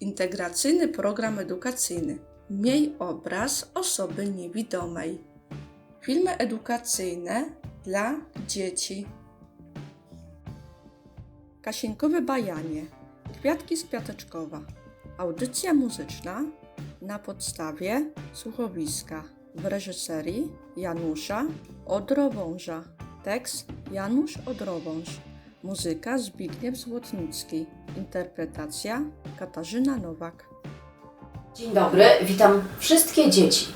Integracyjny program edukacyjny. Miej obraz osoby niewidomej. Filmy edukacyjne dla dzieci. Kasienkowe bajanie. Kwiatki z Kwiateczkowa. Audycja muzyczna na podstawie słuchowiska w reżyserii Janusza Odrowąża. Tekst Janusz Odrowąż. Muzyka Zbigniew Złotnicki. Interpretacja Katarzyna Nowak. Dzień dobry, witam wszystkie dzieci.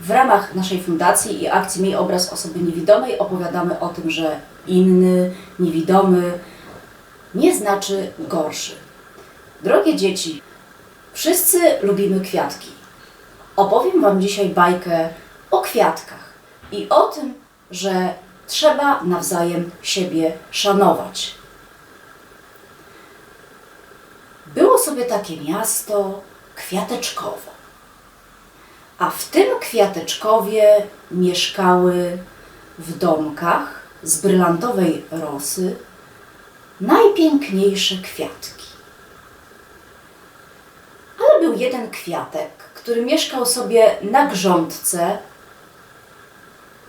W ramach naszej fundacji i akcji Miej obraz osoby niewidomej opowiadamy o tym, że inny, niewidomy nie znaczy gorszy. Drogie dzieci, wszyscy lubimy kwiatki. Opowiem Wam dzisiaj bajkę o kwiatkach i o tym, że trzeba nawzajem siebie szanować. Było sobie takie miasto kwiateczkowo. A w tym kwiateczkowie mieszkały w domkach z brylantowej rosy najpiękniejsze kwiatki. Ale był jeden kwiatek, który mieszkał sobie na grządce,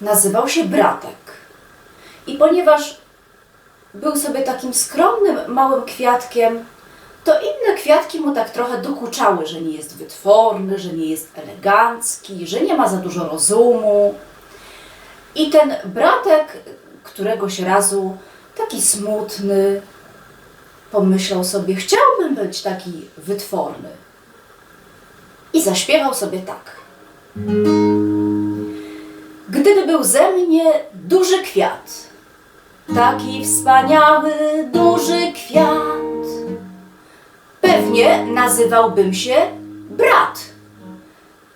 nazywał się Bratek. I ponieważ był sobie takim skromnym, małym kwiatkiem, to inne kwiatki mu tak trochę dokuczały, że nie jest wytworny, że nie jest elegancki, że nie ma za dużo rozumu. I ten bratek któregoś razu, taki smutny, pomyślał sobie, chciałbym być taki wytworny. I zaśpiewał sobie tak. Gdyby był ze mnie duży kwiat, taki wspaniały, duży kwiat, Pewnie nazywałbym się brat.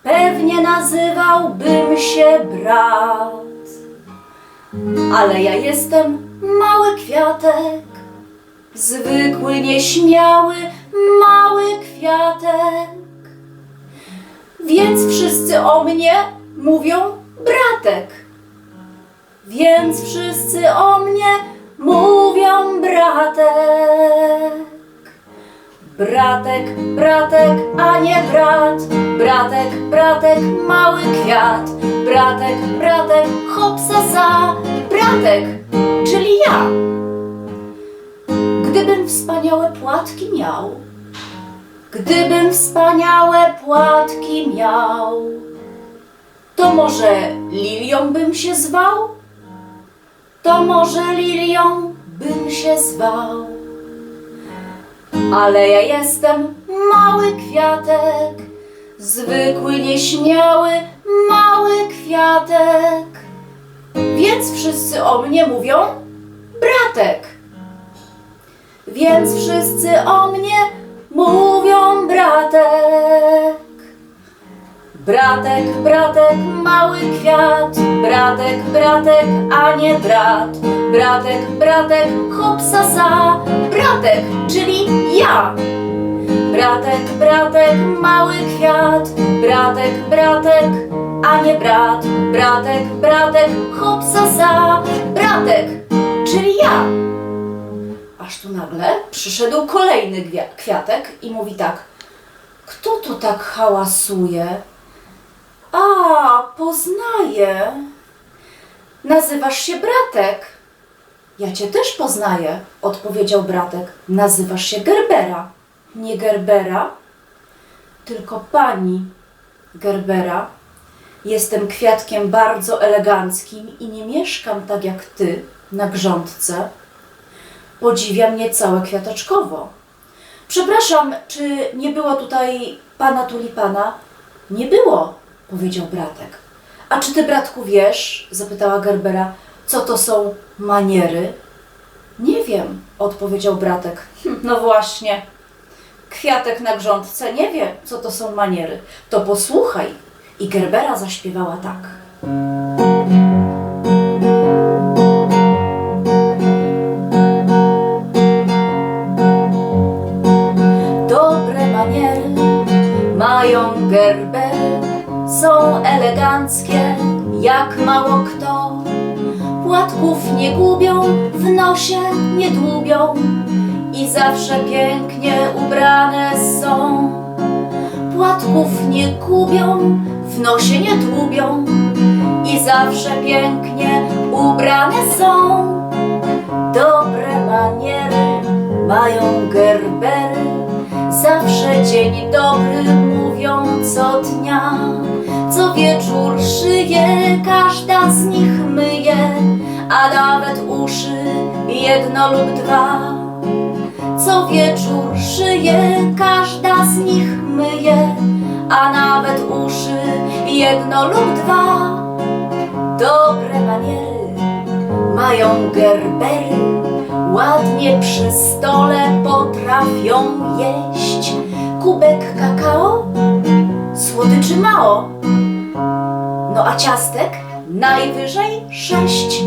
Pewnie nazywałbym się brat. Ale ja jestem mały kwiatek, zwykły, nieśmiały, mały kwiatek. Więc wszyscy o mnie mówią bratek. Więc wszyscy o mnie mówią bratek. Bratek, bratek, a nie brat. Bratek, bratek, mały kwiat. Bratek, bratek, hopsa za. Bratek, czyli ja. Gdybym wspaniałe płatki miał, gdybym wspaniałe płatki miał, to może lilią bym się zwał? To może lilią bym się zwał. Ale ja jestem mały kwiatek, zwykły, nieśmiały, mały kwiatek. Więc wszyscy o mnie mówią bratek. Więc wszyscy o mnie mówią bratek. Bratek, bratek, mały kwiat, bratek, bratek, a nie brat. Bratek, bratek, hopsa za, bratek, czyli ja. Bratek, bratek, mały kwiat, bratek, bratek, a nie brat. Bratek, bratek, hopsa za, bratek, czyli ja. Aż tu nagle przyszedł kolejny kwiatek i mówi tak. Kto tu tak hałasuje? A, poznaję. Nazywasz się Bratek. Ja cię też poznaję, odpowiedział Bratek. Nazywasz się Gerbera. Nie Gerbera, tylko pani Gerbera. Jestem kwiatkiem bardzo eleganckim i nie mieszkam tak jak ty na grządce. Podziwia mnie całe kwiateczkowo. Przepraszam, czy nie było tutaj pana tulipana? Nie było, powiedział bratek. A czy ty, bratku, wiesz, zapytała Gerbera, co to są maniery? Nie wiem, odpowiedział bratek. Hm, no właśnie. Kwiatek na grządce nie wie, co to są maniery. To posłuchaj. I Gerbera zaśpiewała tak. Dobre maniery mają Gerber, są eleganckie jak mało kto. Płatków nie gubią, w nosie nie dłubią i zawsze pięknie ubrani. kwiatków nie gubią, w nosie nie dłubią i zawsze pięknie ubrane są. Dobre maniery mają gerbery, zawsze dzień dobry mówią co dnia. Co wieczór szyje, każda z nich myje, a nawet uszy jedno lub dwa. Co wieczór szyje, każda z nich myje, a nawet uszy jedno lub dwa. Dobre maniery mają gerbery, ładnie przy stole potrafią jeść. Kubek kakao, słodyczy mało, a ciastek najwyżej sześć.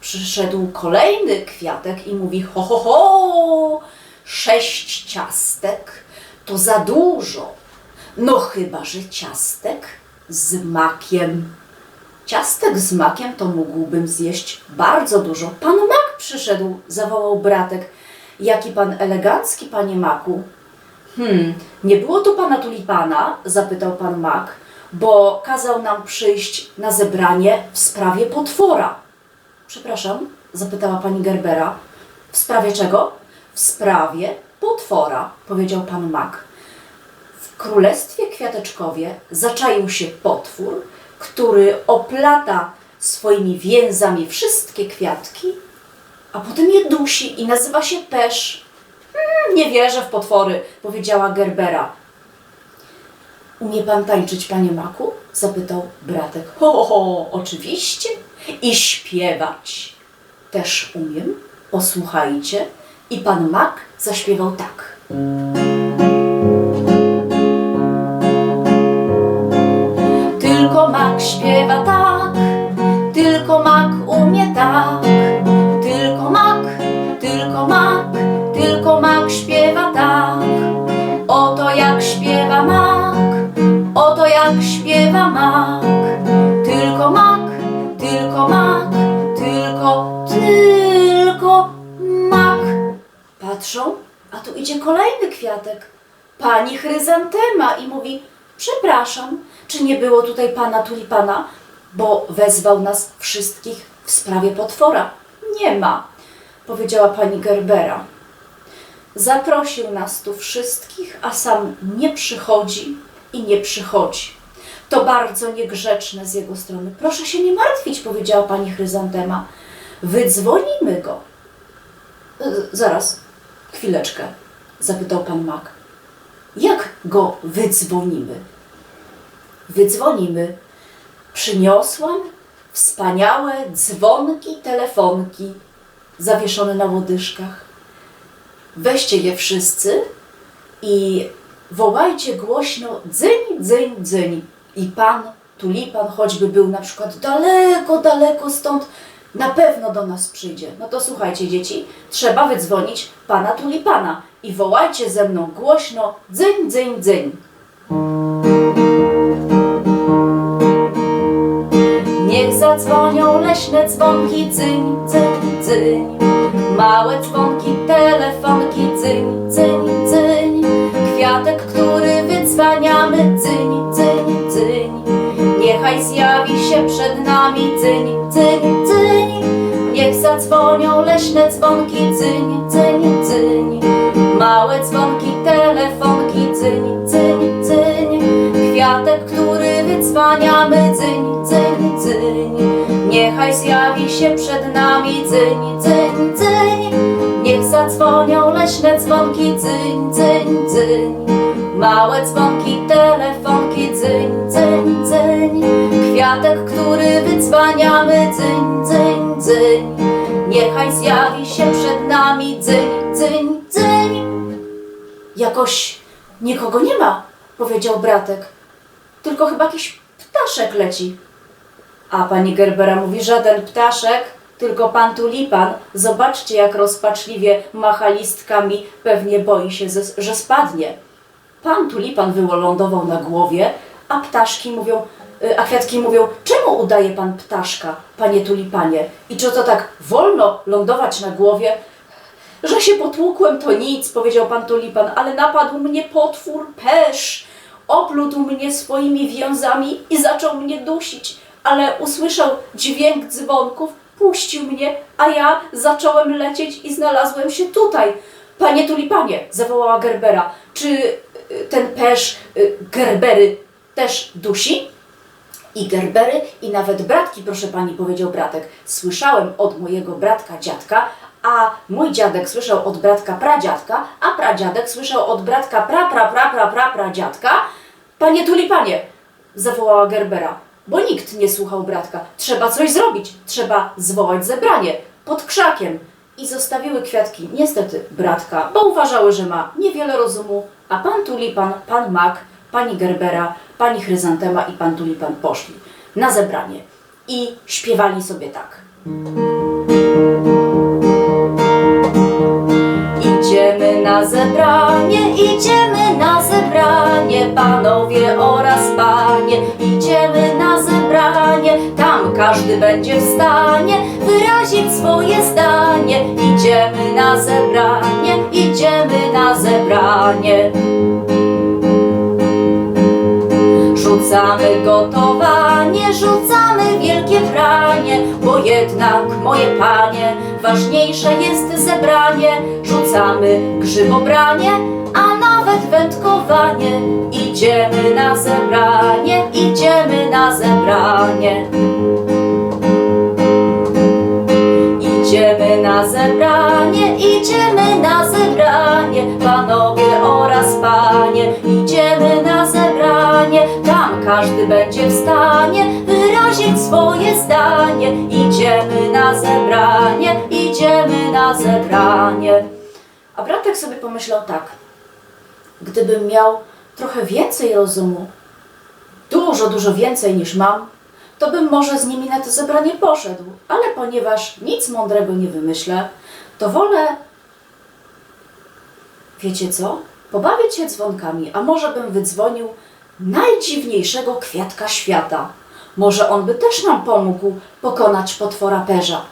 Przyszedł kolejny kwiatek i mówi: Ho, ho, ho, sześć ciastek to za dużo. No chyba, że ciastek z makiem. Ciastek z makiem to mógłbym zjeść bardzo dużo. Pan mak przyszedł, zawołał bratek. Jaki pan elegancki, panie maku. Hmm, nie było tu pana tulipana? zapytał pan mak, bo kazał nam przyjść na zebranie w sprawie potwora. Przepraszam, zapytała pani Gerbera. W sprawie czego? W sprawie potwora, powiedział pan mak. W królestwie kwiateczkowie zaczaił się potwór, który oplata swoimi więzami wszystkie kwiatki, a potem je dusi i nazywa się pesz. Mm, nie wierzę w potwory, powiedziała Gerbera. Umie pan tańczyć, panie Maku? zapytał bratek. Ho, ho, oczywiście. I śpiewać. Też umiem. Posłuchajcie. I pan Mak zaśpiewał tak. Tylko mak śpiewa tak, tylko mak umie tak. Śpiewa mak. Tylko mak, tylko mak, tylko, tylko mak. Patrzą, a tu idzie kolejny kwiatek. Pani chryzantema i mówi: Przepraszam, czy nie było tutaj pana tulipana, bo wezwał nas wszystkich w sprawie potwora? Nie ma, powiedziała pani Gerbera. Zaprosił nas tu wszystkich, a sam nie przychodzi i nie przychodzi. To bardzo niegrzeczne z jego strony. Proszę się nie martwić, powiedziała pani Chryzantema. Wydzwonimy go. E, Zaraz, chwileczkę, zapytał pan Mak. Jak go wydzwonimy? Wydzwonimy. Przyniosłam wspaniałe dzwonki, telefonki zawieszone na łodyżkach. Weźcie je wszyscy i wołajcie głośno dzyń, dzyń, dzyń. I pan, tulipan, choćby był na przykład daleko, daleko stąd, na pewno do nas przyjdzie. No to słuchajcie, dzieci, trzeba wydzwonić pana tulipana i wołajcie ze mną głośno dzyń, dzyń, dzyń. Niech zadzwonią leśne dzwonki, dzyń, dzyń, dzyń. Małe dzwonki, telefonki, dzyń, dzyń, dzyń. Kwiatek, który wydzwaniamy, dzyń, zjawi się przed nami, dzyń, dzyń, dzyń. Niech zadzwonią leśne dzwonki, dzyń, dzyń, dzyń. Małe dzwonki, telefonki, dzyń, dzyń, dzyń. Kwiatek, który wydzwaniamy, dzyń, dzyń, dzyń. Niechaj zjawi się przed nami, dzyń, dzyń, dzyń. Niech zadzwonią leśne dzwonki, dzyń, dzyń, dzyń. Małe dzwonki, telefonki, dzyń, dzyń, dzyń. Kwiatek, który wydzwaniamy, dzyń, dzyń, dzyń. Niechaj zjawi się przed nami, dzyń, dzyń, dzyń. Jakoś nikogo nie ma, powiedział bratek. Tylko chyba jakiś ptaszek leci. A pani Gerbera mówi, żaden ptaszek, tylko pan tulipan. Zobaczcie, jak rozpaczliwie macha listkami, pewnie boi się, że spadnie. Pan tulipan wylądował na głowie, a ptaszki mówią, a kwiatki mówią, czemu udaje pan ptaszka, panie tulipanie? I czy to tak wolno lądować na głowie? Że się potłukłem, to nic, powiedział pan tulipan, ale napadł mnie potwór pesz. oplótł mnie swoimi wiązami i zaczął mnie dusić, ale usłyszał dźwięk dzwonków, puścił mnie, a ja zacząłem lecieć i znalazłem się tutaj. Panie tulipanie, zawołała Gerbera, czy y, ten pesz y, Gerbery też dusi? I Gerbery, i nawet bratki, proszę pani, powiedział bratek. Słyszałem od mojego bratka dziadka, a mój dziadek słyszał od bratka pradziadka, a pradziadek słyszał od bratka pra pra pra pra pra pradziadka. Panie tulipanie, zawołała Gerbera, bo nikt nie słuchał bratka. Trzeba coś zrobić, trzeba zwołać zebranie pod krzakiem. I zostawiły kwiatki niestety bratka, bo uważały, że ma niewiele rozumu, a pan tulipan, pan mak, pani Gerbera, pani Chryzantema i pan tulipan poszli na zebranie i śpiewali sobie tak. Idziemy na zebranie, idziemy na zebranie, panowie oraz panie. Idziemy na zebranie, tam każdy będzie w stanie wyrazić swoje zdanie. Idziemy na zebranie, idziemy na zebranie. Rzucamy gotowanie, rzucamy wielkie pranie, bo jednak, moje panie, ważniejsze jest zebranie. Rzucamy grzybobranie, a nawet wędkowanie. Idziemy na zebranie, idziemy na zebranie. Idziemy na zebranie, idziemy na zebranie, panowie oraz każdy będzie w stanie wyrazić swoje zdanie. Idziemy na zebranie, idziemy na zebranie. A bratek sobie pomyślał tak, gdybym miał trochę więcej rozumu, dużo, dużo więcej niż mam, to bym może z nimi na to zebranie poszedł. Ale ponieważ nic mądrego nie wymyślę, to wolę, wiecie co? Pobawić się dzwonkami, a może bym wydzwonił najdziwniejszego kwiatka świata. Może on by też nam pomógł pokonać potwora perza.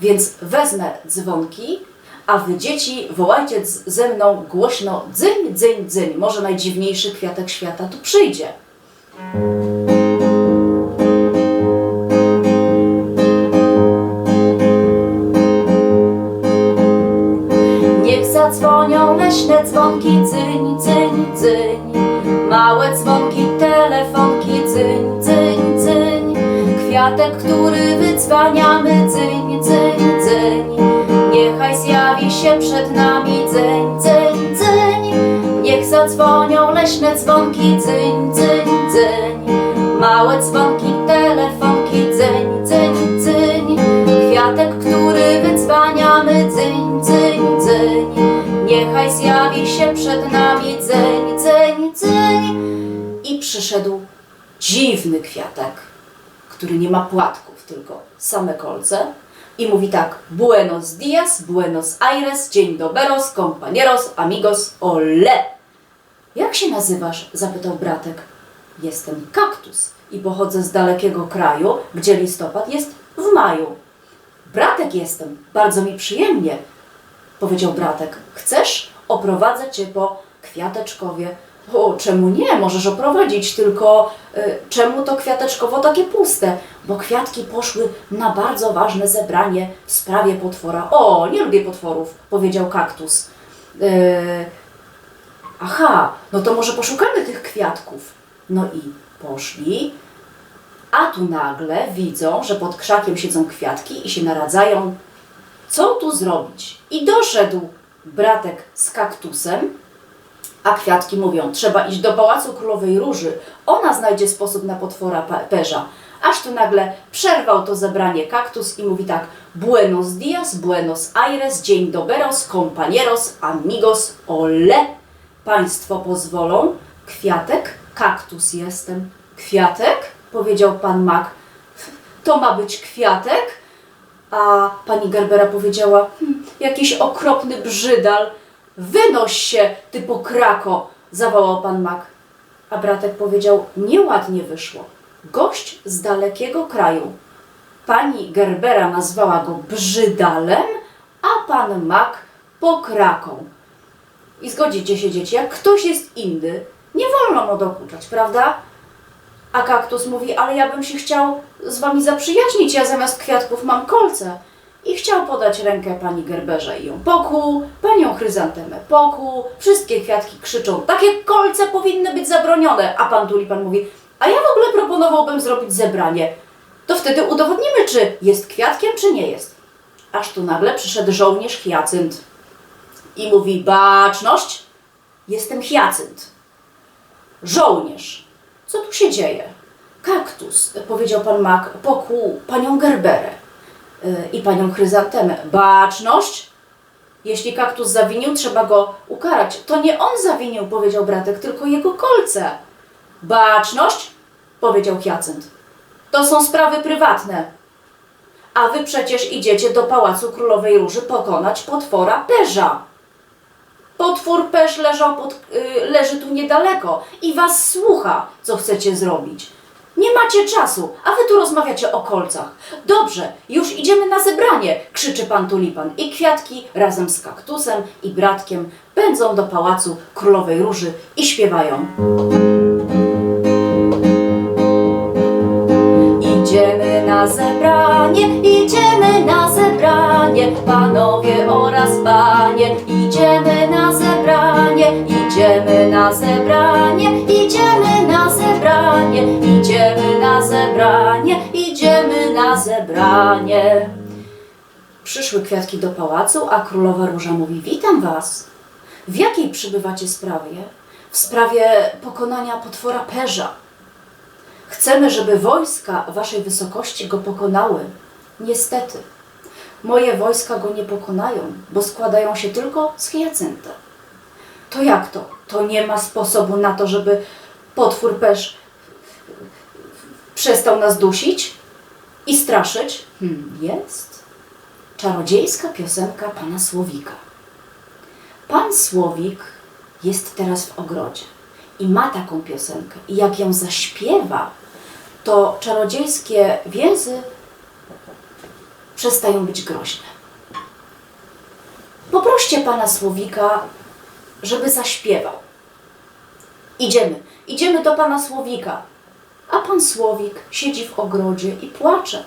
Więc wezmę dzwonki, a wy dzieci wołajcie ze mną głośno dzyń, dzyń, dzyń. Może najdziwniejszy kwiatek świata tu przyjdzie. Niech zadzwonią leśne dzwonki, dzyń, dzyń, dzyń. Małe dzwonki, telefonki, dzyń, dzyń, dzyń. Kwiatek, który wydzwaniamy, dzyń, dzyń, dzyń. Niechaj zjawi się przed nami, dzyń, dzyń, dzyń. Niech zadzwonią leśne dzwonki, dzyń, dzyń, dzyń. Małe dzwonki, telefonki, dzyń, dzyń, dzyń. Kwiatek, który wydzwaniamy, dzyń, dzyń, dzyń. Niechaj zjawi się przed nami, dzyń, dzyń, dzyń. Przyszedł dziwny kwiatek, który nie ma płatków, tylko same kolce. I mówi tak, buenos dias, buenos aires, dzień doberos, compañeros, amigos, ole. Jak się nazywasz? zapytał bratek. Jestem kaktus i pochodzę z dalekiego kraju, gdzie listopad jest w maju. Bratek jestem, bardzo mi przyjemnie, powiedział bratek. Chcesz? Oprowadzę cię po kwiateczkowie. O, czemu nie? Możesz oprowadzić, tylko y, czemu to kwiateczkowo takie puste? Bo kwiatki poszły na bardzo ważne zebranie w sprawie potwora. O, nie lubię potworów, powiedział kaktus. Y, Aha, no to może poszukamy tych kwiatków. No i poszli, a tu nagle widzą, że pod krzakiem siedzą kwiatki i się naradzają, co tu zrobić. I doszedł bratek z kaktusem, a kwiatki mówią, trzeba iść do Pałacu Królowej Róży, ona znajdzie sposób na potwora pe- perza. Aż tu nagle przerwał to zebranie kaktus i mówi tak, buenos dias, buenos aires, dzień doberos, compañeros, amigos, ole. Państwo pozwolą? Kwiatek? Kaktus jestem. Kwiatek? Powiedział pan Mak. To ma być kwiatek? A pani Gerbera powiedziała, hm, jakiś okropny brzydal. Wynoś się, ty pokrako, zawołał pan Mak. A bratek powiedział, nieładnie wyszło. Gość z dalekiego kraju. Pani Gerbera nazwała go brzydalem, a pan Mak pokraką. I zgodzicie się, dzieci, jak ktoś jest inny, Nie wolno mu dokuczać, prawda? A kaktus mówi, ale ja bym się chciał z wami zaprzyjaźnić, ja zamiast kwiatków mam kolce. I chciał podać rękę pani Gerberze i ją pokuł, panią chryzantemę pokuł, wszystkie kwiatki krzyczą, takie kolce powinny być zabronione. A pan tulipan mówi, a ja w ogóle proponowałbym zrobić zebranie. To wtedy udowodnimy, czy jest kwiatkiem, czy nie jest. Aż tu nagle przyszedł żołnierz Hyacynt i mówi, baczność, jestem Hyacynt. Żołnierz, co tu się dzieje? Kaktus, powiedział pan Mak, pokuł panią Gerberę i panią Chryzantemę. Baczność! Jeśli kaktus zawinił, trzeba go ukarać. To nie on zawinił, powiedział bratek, tylko jego kolce. Baczność! powiedział Hyacynt. To są sprawy prywatne. A wy przecież idziecie do pałacu Królowej Róży pokonać potwora Perza. Potwór Pesz leżał pod, y, leży tu niedaleko i was słucha, co chcecie zrobić. Nie macie czasu, a wy tu rozmawiacie o kolcach. Dobrze, już idziemy na zebranie, krzyczy pan tulipan i kwiatki razem z kaktusem i bratkiem pędzą do pałacu Królowej Róży i śpiewają. Idziemy na zebranie, idziemy na zebranie, panowie oraz panie. Idziemy na zebranie, idziemy na zebranie, idziemy na zebranie, idziemy na zebranie. Przyszły kwiatki do pałacu, a królowa róża mówi: Witam was. W jakiej przybywacie sprawie? W sprawie pokonania potwora Perza. Chcemy, żeby wojska waszej wysokości go pokonały. Niestety, moje wojska go nie pokonają, bo składają się tylko z hiacynta. To jak to? To nie ma sposobu na to, żeby potwór pesz przestał nas dusić i straszyć? Hmm, jest. Czarodziejska piosenka pana Słowika. Pan Słowik jest teraz w ogrodzie i ma taką piosenkę. I jak ją zaśpiewa, to czarodziejskie więzy przestają być groźne. Poproście pana Słowika, żeby zaśpiewał. Idziemy, idziemy do pana Słowika. A pan Słowik siedzi w ogrodzie i płacze,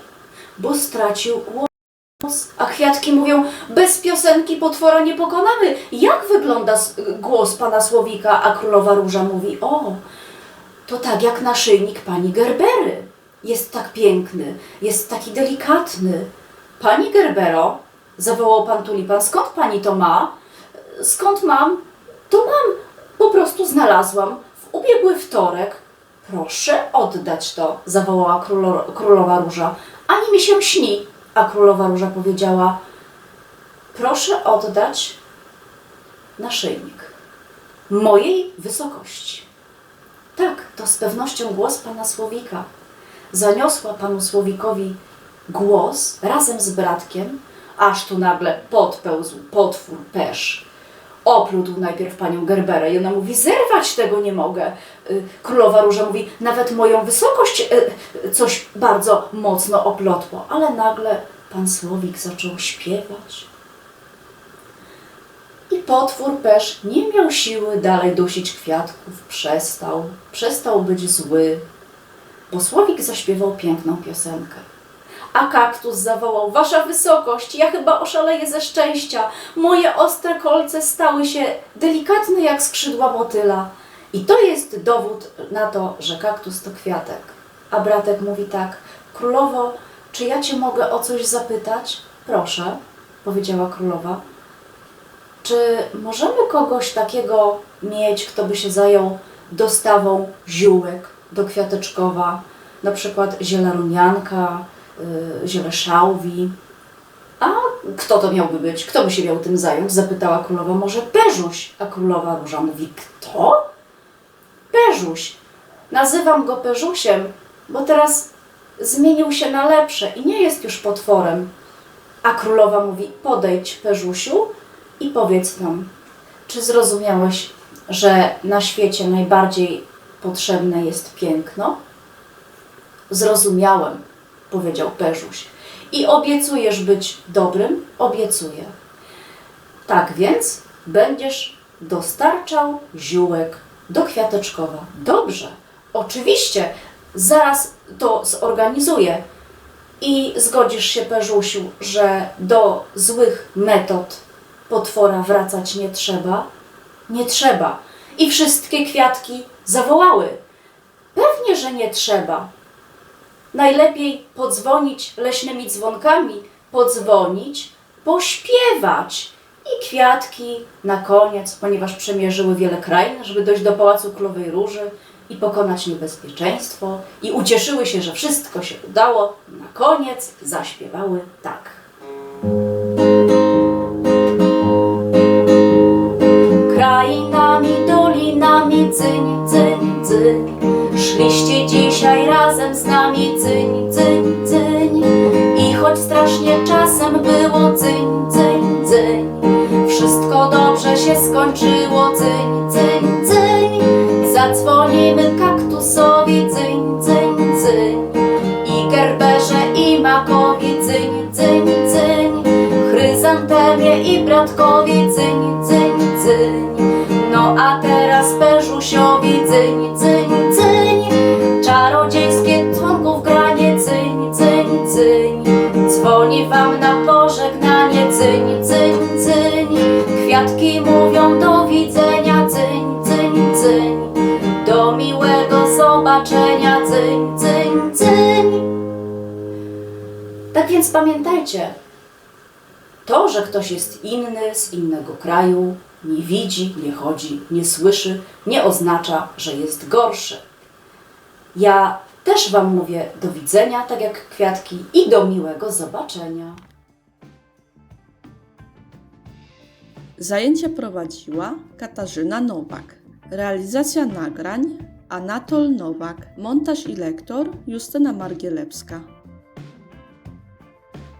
bo stracił głos. A kwiatki mówią, bez piosenki potwora nie pokonamy. Jak wygląda głos pana Słowika? A królowa róża mówi, o, to tak jak naszyjnik pani Gerbery. Jest tak piękny, jest taki delikatny. Pani Gerbero, zawołał pan tulipan, skąd pani to ma? Skąd mam? To mam, po prostu znalazłam w ubiegły wtorek. Proszę oddać to, zawołała królo, królowa róża. Ani mi się śni, a królowa róża powiedziała: Proszę oddać naszyjnik mojej wysokości. Tak, to z pewnością głos pana Słowika. Zaniosła panu Słowikowi głos razem z bratkiem, aż tu nagle podpełzł potwór Pesz. Oplótł najpierw panią Gerberę i ona mówi, zerwać tego nie mogę. Y, Królowa Róża mówi, nawet moją wysokość y, coś bardzo mocno oplotło. Ale nagle pan Słowik zaczął śpiewać. I potwór Pesz nie miał siły dalej dusić kwiatków, przestał, przestał być zły, bo Słowik zaśpiewał piękną piosenkę. A kaktus zawołał: Wasza wysokość, ja chyba oszaleję ze szczęścia. Moje ostre kolce stały się delikatne jak skrzydła motyla. I to jest dowód na to, że kaktus to kwiatek. A bratek mówi tak: Królowo, czy ja cię mogę o coś zapytać? Proszę, powiedziała królowa. Czy możemy kogoś takiego mieć, kto by się zajął dostawą ziółek do kwiateczkowa, na przykład ziela rumianka, y, ziele szałwi? A kto to miałby być? Kto by się miał tym zająć? Zapytała królowa. Może Perzuś? A królowa róża mówi, kto? Perzuś. Nazywam go Perzusiem, bo teraz zmienił się na lepsze i nie jest już potworem. A królowa mówi, podejdź Perzusiu i powiedz nam, czy zrozumiałeś, że na świecie najbardziej potrzebne jest piękno? Zrozumiałem, powiedział Perzuś. I obiecujesz być dobrym? Obiecuję. Tak więc będziesz dostarczał ziółek do Kwiateczkowa. Dobrze, oczywiście, zaraz to zorganizuję. I zgodzisz się, Perzusiu, że do złych metod potwora wracać nie trzeba? Nie trzeba. I wszystkie kwiatki zawołały. Pewnie, że nie trzeba. Najlepiej podzwonić leśnymi dzwonkami, podzwonić, pośpiewać. I kwiatki na koniec, ponieważ przemierzyły wiele krain, żeby dojść do Pałacu Królowej Róży i pokonać niebezpieczeństwo, i ucieszyły się, że wszystko się udało, na koniec zaśpiewały tak. Krainami, dolinami, cyń, cyń, cyń. Szliście dzisiaj razem z nami, cyń, cyń, cyń. I choć strasznie czasem było cyń, cyń, cyń. Wszystko dobrze się skończyło, cyń, cyń, cyń. Zadzwonimy kaktusowi, cyń, cyń, cyń. I gerberze, i makowi, cyń, cyń, cyń. Chryzantemie i bratkowi, cyń, cyń, cyń. No a teraz Perzusiowi, cyń. Tak więc pamiętajcie, to, że ktoś jest inny z innego kraju, nie widzi, nie chodzi, nie słyszy, nie oznacza, że jest gorszy. Ja też Wam mówię do widzenia, tak jak kwiatki, i do miłego zobaczenia. Zajęcia prowadziła Katarzyna Nowak. Realizacja nagrań Anatol Nowak. Montaż i lektor Justyna Margielepska.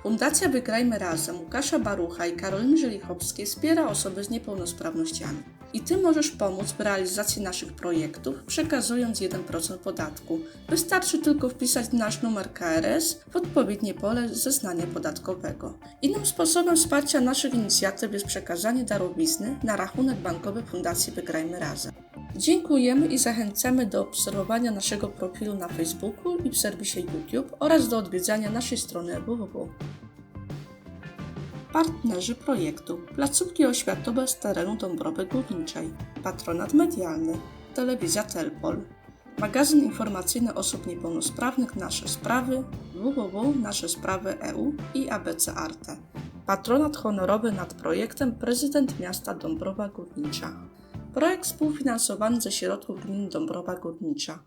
Fundacja Wygrajmy Razem Łukasza Barucha i Karoliny Żelichowskiej wspiera osoby z niepełnosprawnościami. I Ty możesz pomóc w realizacji naszych projektów, przekazując 1% podatku. Wystarczy tylko wpisać nasz numer KRS w odpowiednie pole zeznania podatkowego. Innym sposobem wsparcia naszych inicjatyw jest przekazanie darowizny na rachunek bankowy Fundacji Wygrajmy Razem. Dziękujemy i zachęcamy do obserwowania naszego profilu na Facebooku i w serwisie YouTube oraz do odwiedzania naszej strony www. Partnerzy projektu. Placówki Oświatowe z terenu Dąbrowy Górniczej. Patronat medialny. Telewizja Telpol. Magazyn informacyjny osób niepełnosprawnych Nasze Sprawy www.naszesprawy.eu i ABC Arte. Patronat honorowy nad projektem Prezydent Miasta Dąbrowa Górnicza Projekt współfinansowany ze środków gminy Dąbrowa Górnicza